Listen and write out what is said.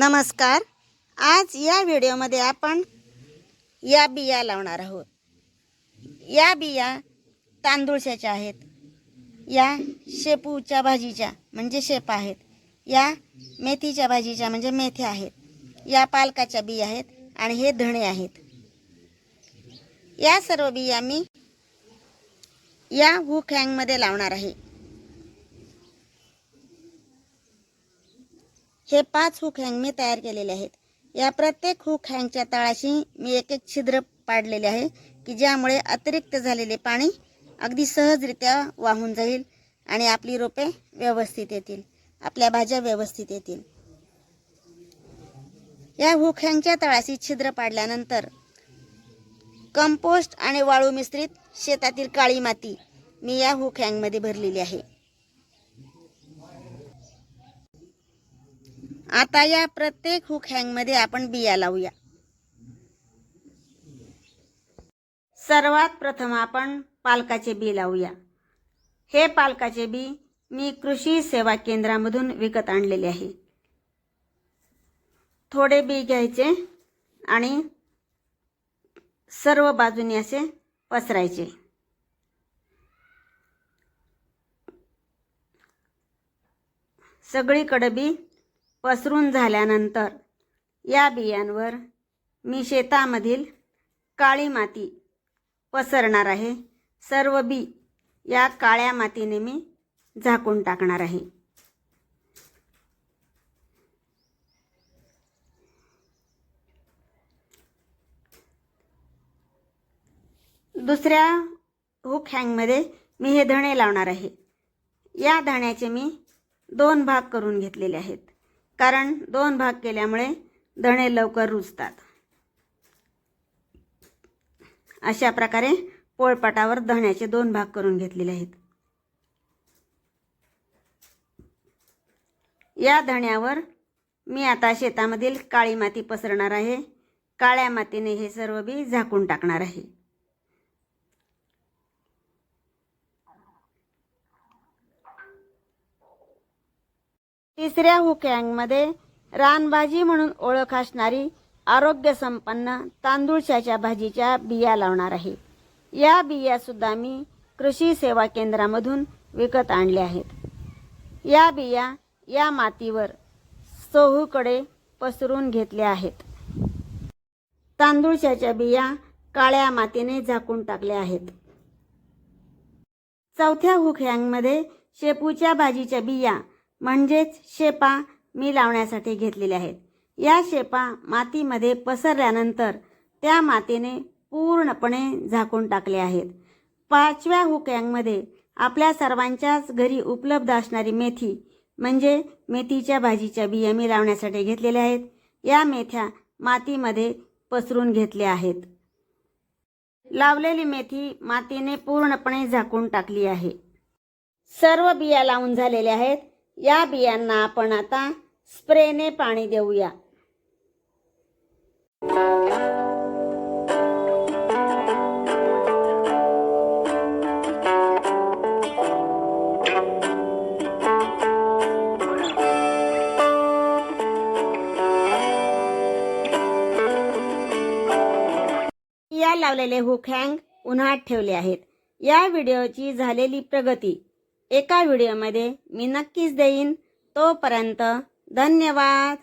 नमस्कार. आज या व्हिडिओमध्ये आपण या बिया लावणार आहोत. या बिया तांदूळशाच्या आहेत. या शेपूच्या भाजीच्या म्हणजे शेपा आहेत. या मेथीच्या भाजीच्या म्हणजे मेथ्या आहेत. या पालकाच्या बिया आहेत आणि हे धणे आहेत. या सर्व बिया मी या हुक हँगमध्ये लावणार आहे. हे पाच हुक हँग मी तयार केलेले आहेत. या प्रत्येक हुक हँगच्या तळाशी मी एक एक छिद्र पाडलेले आहे की ज्यामुळे अतिरिक्त झालेले पाणी अगदी सहजरित्या वाहून जाईल आणि आपली रोपे व्यवस्थित येतील. आपल्या भाज्या व्यवस्थित येतील. या हुक हँगच्या तळाशी छिद्र पाडल्यानंतर कंपोस्ट आणि वाळू मिश्रित शेतातील काळी माती मी या हुक हँगमध्ये भरलेली आहे. आता या प्रत्येक हुक हँगमध्ये आपण बिया लावूया. सर्वात प्रथम आपण पालकाचे बी लावूया. हे पालकाचे बी मी कृषी सेवा केंद्रामधून विकत आणलेले आहे. थोडे बी घ्यायचे आणि सर्व बाजूनी असे पसरायचे. सगळीकडे बी पसरून झाल्यानंतर या बियांवर मी शेतामधील काळी माती पसरणार आहे. सर्व बी या काळ्या मातीने मी झाकून टाकणार आहे. दुसऱ्या हुक हँगमध्ये मी हे धणे लावणार आहे. या धण्याचे मी दोन भाग करून घेतलेले आहेत. कारण दोन भाग केल्यामुळे धणे लवकर रुजतात. अशा प्रकारे पोळपाटावर धण्याचे दोन भाग करून घेतलेले आहेत. या धण्यावर मी आता शेतामधील काळी माती पसरणार आहे. काळ्या मातीने हे सर्व बी झाकून टाकणार आहे. तिसऱ्या हुकँगमध्ये रानभाजी म्हणून ओळख असणारी आरोग्यसंपन्न तांदूळशाच्या भाजीच्या बिया लावणार आहे. या बिया सुद्धा मी कृषी सेवा केंद्रामधून विकत आणल्या आहेत. या बिया या मातीवर चहूकडे पसरून घेतल्या आहेत. तांदूळशाच्या बिया काळ्या मातीने झाकून टाकल्या आहेत. चौथ्या हुकहँगमध्ये शेपूच्या भाजीच्या बिया म्हणजेच शेपा मी लावण्यासाठी घेतलेल्या आहेत. या शेपा मातीमध्ये पसरल्यानंतर त्या मातीने पूर्णपणे झाकून टाकले आहेत. पाचव्या हुकँगमध्ये आपल्या सर्वांच्याच घरी उपलब्ध असणारी मेथी म्हणजे मेथीच्या भाजीच्या बिया मी लावण्यासाठी घेतलेल्या आहेत. या मेथ्या मातीमध्ये पसरून घेतल्या आहेत. लावलेली मेथी मातीने पूर्णपणे झाकून टाकली आहे. सर्व बिया लावून झालेल्या आहेत. या बियांना आपण आता स्प्रेने पाणी देऊया. लावलेले हुक हँग उन्हात ठेवले आहेत. या व्हिडिओची झालेली प्रगती एका व्हिडिओमध्ये मी नक्कीच देईन. तोपर्यंत धन्यवाद.